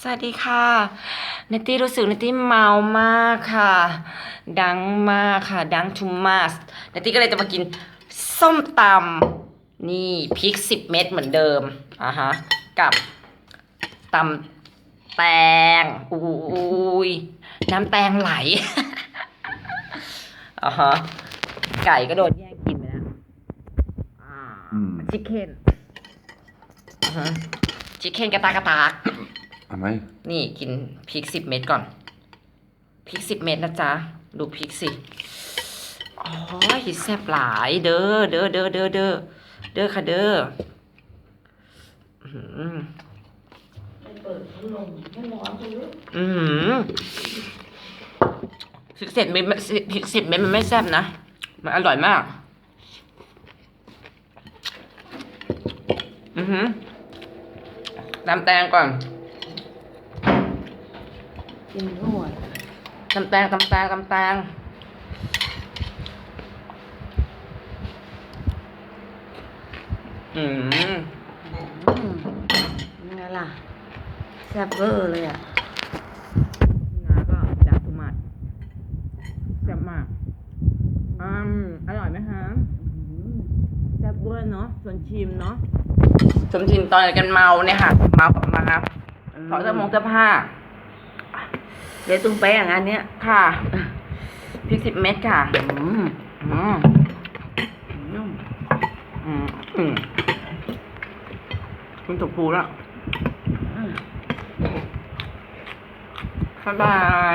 สวัสดีค่ะเนตตี้รู้สึกเนตตี้เมามากค่ะ ดังมากค่ะ ดังทูมัสเนตตี้ก็เลยจะมากินส้มตำนี่พริกสิบเม็ดเหมือนเดิมอะฮะกับตำแตงอุ้ยน้ำแตงไหลอะฮะไก่ก็โดนแย่งกินไปแล้วอ่าอืมชิคเก้นอ่าฮะชิคเก้นกระตากกระตาก ทำไม นี่กินพริกสิบเม็ดก่อน พริกสิบเม็ดนะจ๊ะ ดูพริกสิอ๋อหิแซ่บหลาย เด้อ เด้อ เด้อ เด้อ เด้อ เด้อค่ะเด้ออื้อหืออือหือพริกเสร็จเม็ดพริกสิบเม็ดมันไม่แซ่บนะ มันอร่อยมาก อือหือน้ำแตงก่อน กินทั่วตำแตงตำแตงตำแตงอืมอืมยังไงล่ะแซ่บเวอร์เลยอะนาก็ดาคุมัดแซ่บมากอืมอร่อยไหมฮะแซ่บเวอร์เนาะส่วนชิมเนาะส่วนชิมตอนกันเมาเนี่ยค่ะ เมามาครับขอเสื้อมงเสื้อผ้า เดี๋ยวตุ้งแป้งอันเนี้ยค่ะพริกสิบเม็ดค่ะ อืมอืมนุ่มอืมอืมคุณถูกพูแล้วอืมบ๊ายบาย